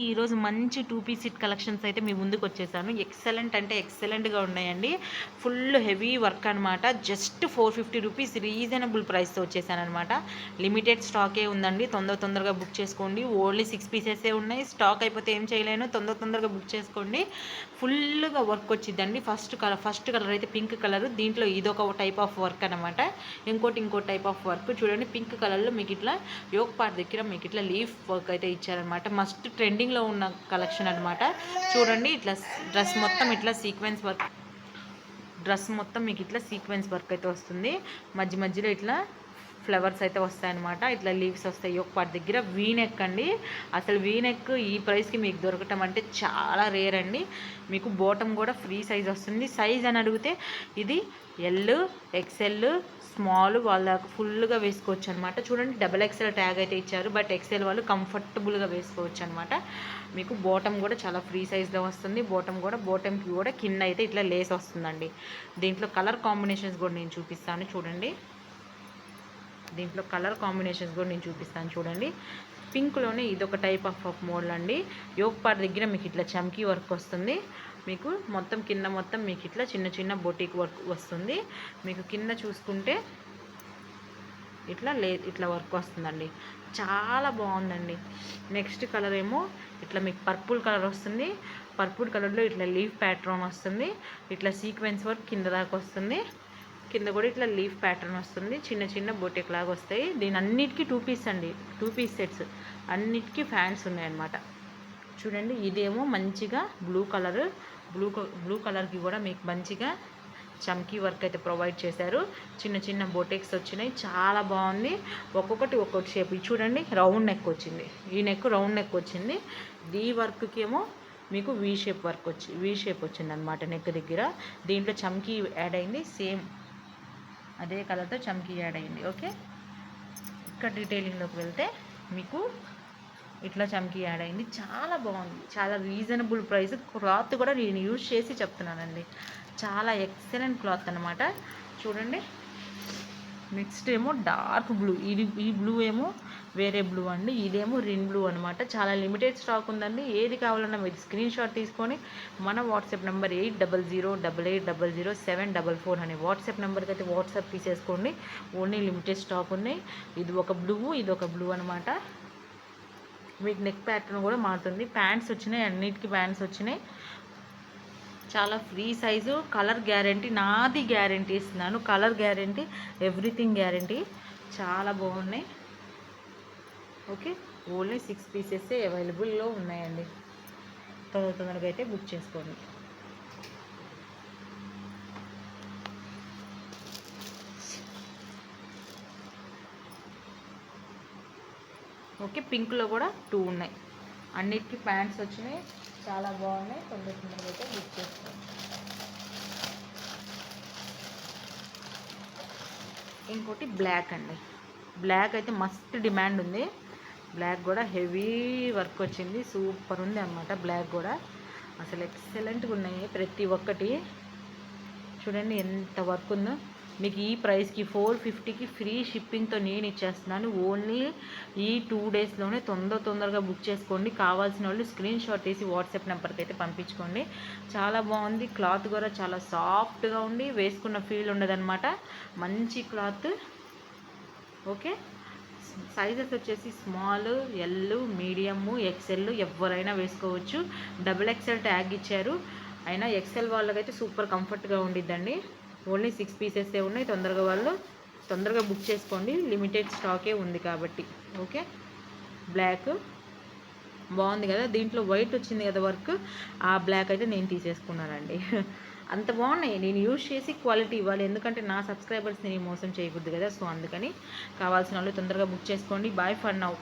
ఈరోజు మంచి two piece SIT collections అయితే మీ ముందుకు వచ్చేసాను. ఎక్సలెంట్ అంటే ఎక్సలెంట్గా ఉన్నాయండి. ఫుల్ హెవీ వర్క్ అనమాట just four fifty rupees reasonable ప్రైస్తో వచ్చేసానమాట లిమిటెడ్ స్టాకే ఉందండి. తొందర తొందరగా బుక్ చేసుకోండి. ఓన్లీ సిక్స్ పీసెసే ఉన్నాయి. స్టాక్ అయిపోతే ఏం చేయలేను. తొందర తొందరగా బుక్ చేసుకోండి. ఫుల్గా వర్క్ వచ్చిందండి. ఫస్ట్ కలర్ ఫస్ట్ కలర్ అయితే పింక్ కలర్. దీంట్లో ఇదొక టైప్ ఆఫ్ వర్క్ అనమాట ఇంకోటి ఇంకో టైప్ ఆఫ్ వర్క్. చూడండి పింక్ కలర్లో మీకు ఇట్లా యోగ్ పార్ట్ దగ్గర మీకు ఇట్లా లీఫ్ వర్క్ అయితే ఇచ్చారనమాట మస్ట్ ట్రెండింగ్లో ఉన్న కలెక్షన్ అనమాట చూడండి ఇట్లా డ్రెస్ మొత్తం ఇట్లా సీక్వెన్స్ వర్క్ డ్రెస్ మొత్తం మీకు ఇట్లా సీక్వెన్స్ వర్క్ అయితే వస్తుంది. మధ్య మధ్యలో ఇట్లా ఫ్లవర్స్ అయితే వస్తాయన్నమాట. ఇట్లా లీవ్స్ వస్తాయి. ఒక పాటి దగ్గర వీనెక్ అండి. అసలు వీనెక్ ఈ ప్రైస్కి మీకు దొరకటం అంటే చాలా రేర్ అండి. మీకు బోటమ్ కూడా ఫ్రీ సైజ్ వస్తుంది. సైజ్ అని అడిగితే ఇది ఎల్ ఎక్సెల్ స్మాల్ వాళ్ళ ఫుల్గా వేసుకోవచ్చు అనమాట చూడండి డబల్ ఎక్సెల్ ట్యాగ్ అయితే ఇచ్చారు. బట్ ఎక్సెల్ వాళ్ళు కంఫర్టబుల్గా వేసుకోవచ్చు అనమాట మీకు బోటం కూడా చాలా ఫ్రీ సైజ్లో వస్తుంది. బోటం కూడా బోటంకి కూడా కింద అయితే ఇట్లా లేస్ వస్తుందండి. దీంట్లో కలర్ కాంబినేషన్స్ కూడా నేను చూపిస్తాను. చూడండి. దీంట్లో కలర్ కాంబినేషన్స్ కూడా నేను చూపిస్తాను చూడండి. పింక్లోనే ఇదొక టైప్ ఆఫ్ ఆఫ్ మోడల్ అండి. యోగ్ పార్ దగ్గర మీకు ఇట్లా చమ్కీ వర్క్ వస్తుంది. మీకు మొత్తం కింద మొత్తం మీకు ఇట్లా చిన్న చిన్న బొటిక్ వర్క్ వస్తుంది. మీకు కింద చూసుకుంటే ఇట్లా లే ఇట్లా వర్క్ వస్తుందండి. చాలా బాగుందండి. నెక్స్ట్ కలర్ ఏమో ఇట్లా మీకు పర్పుల్ కలర్ వస్తుంది. పర్పుల్ కలర్లో ఇట్లా లీఫ్ ప్యాట్రన్ వస్తుంది. ఇట్లా సీక్వెన్స్ వర్క్ కింద దాకా వస్తుంది. కింద కూడా ఇట్లా లీఫ్ ప్యాటర్న్ వస్తుంది. చిన్న చిన్న బొటెక్ లాగా వస్తాయి. దీని అన్నిటికీ టూ పీస్ అండి. టూ పీస్ సెట్స్ అన్నిటికీ ఫ్యాన్స్ ఉన్నాయన్నమాట. చూడండి ఇదేమో మంచిగా బ్లూ కలర్ బ్లూ బ్లూ కలర్కి కూడా మీకు మంచిగా చమ్కీ వర్క్ అయితే ప్రొవైడ్ చేశారు. చిన్న చిన్న బొటెక్స్ వచ్చినాయి. చాలా బాగుంది. ఒక్కొక్కటి ఒక్కొక్క షేప్ చూడండి రౌండ్ నెక్ వచ్చింది. ఈ నెక్ రౌండ్ నెక్ వచ్చింది. ఈ వర్క్కి ఏమో మీకు వీ షేప్ వర్క్ వచ్చి వీ షేప్ వచ్చింది అనమాట నెక్ దగ్గర. దీంట్లో చమ్కీ యాడ్ అయింది. సేమ్ అదే కలర్తో చమ్కీ యాడ్ అయింది ఓకే? ఇక్కడ డీటెయిలింగ్లోకి వెళ్తే మీకు ఇట్లా చమ్కీ యాడ్ అయింది. చాలా బాగుంది. చాలా రీజనబుల్ ప్రైస్ క్లాత్ కూడా నేను యూజ్ చేసి చెప్తున్నానండి. చాలా ఎక్సలెంట్ క్లాత్ అనమాట చూడండి. నెక్స్ట్ ఏమో డార్క్ బ్లూ. ఇది ఈ బ్లూ ఏమో వేరే బ్లూ అండి. ఇదేమో రిన్ బ్లూ అనమాట చాలా లిమిటెడ్ స్టాక్ ఉందండి. ఏది కావాలన్నా మీరు స్క్రీన్ షాట్ తీసుకొని మన WhatsApp number eight double zero double eight double zero seven double four అనే వాట్సాప్ నెంబర్కి అయితే వాట్సాప్ తీసేసుకోండి. ఓన్లీ లిమిటెడ్ స్టాక్ ఉన్నాయి. ఇది ఒక బ్లూ ఇది ఒక బ్లూ అనమాట మీకు నెక్ ప్యాటర్న్ కూడా మారుతుంది. ప్యాంట్స్ వచ్చినాయి అన్నిటికీ ప్యాంట్స్ వచ్చినాయి. చాలా ఫ్రీ సైజు కలర్ గ్యారంటీ నాది గ్యారంటీ ఇస్తున్నాను. Colour guarantee everything guarantee. చాలా బాగున్నాయి. ఓకే? ఓన్లీ సిక్స్ పీసెస్ అవైలబుల్లో ఉన్నాయండి. తొందర తొందరగా అయితే బుక్ చేసుకోండి. ఓకే పింక్లో కూడా టూ ఉన్నాయి. అన్నిటికీ ప్యాంట్స్ వచ్చినాయి. చాలా బాగున్నాయి. తొందర తొందరగా అయితే బుక్ చేసుకోండి. ఇంకోటి బ్లాక్ అండి. బ్లాక్ అయితే మస్త్ డిమాండ్ ఉంది. బ్లాక్ కూడా హెవీ వర్క్ వచ్చింది. సూపర్ ఉంది అనమాట బ్లాక్ కూడా. అసలు ఎక్సలెంట్గా ఉన్నాయి ప్రతి ఒక్కటి. చూడండి ఎంత వర్క్ ఉందో. మీకు ఈ ప్రైస్కి ఫోర్ ఫిఫ్టీకి ఫ్రీ షిప్పింగ్తో నేను ఇచ్చేస్తున్నాను. ఓన్లీ ఈ టూ డేస్లోనే తొందర తొందరగా బుక్ చేసుకోండి. కావాల్సిన వాళ్ళు స్క్రీన్ షాట్ తీసి వాట్సాప్ నెంబర్కి అయితే పంపించుకోండి. చాలా బాగుంది. క్లాత్ కూడా చాలా సాఫ్ట్గా ఉండి వేసుకున్న ఫీల్ ఉండదన్నమాట. మంచి క్లాత్. ఓకే? సైజెస్ వచ్చేసి స్మాల్ ఎల్ మీడియము ఎక్సెల్ ఎవరైనా వేసుకోవచ్చు. డబుల్ ఎక్సెల్ ట్యాగ్ ఇచ్చారు. అయినా ఎక్సెల్ వాళ్ళకైతే సూపర్ కంఫర్ట్గా ఉండిద్దండి. ఓన్లీ సిక్స్ పీసెసే ఉన్నాయి. తొందరగా వాళ్ళు తొందరగా బుక్ చేసుకోండి. లిమిటెడ్ స్టాకే ఉంది కాబట్టి. ఓకే బ్లాక్ బాగుంది కదా? దీంట్లో వైట్ వచ్చింది కదా వర్క్ ఆ బ్లాక్ అయితే నేను తీసేసుకున్నానండి. అంత బాగున్నాయి. నేను యూజ్ చేసి క్వాలిటీ ఇవ్వాలి. ఎందుకంటే నా సబ్స్క్రైబర్స్ని నేను మోసం చేయకూడదు కదా. సో అందుకని కావాల్సిన వాళ్ళు తొందరగా బుక్ చేసుకోండి. Bye for now.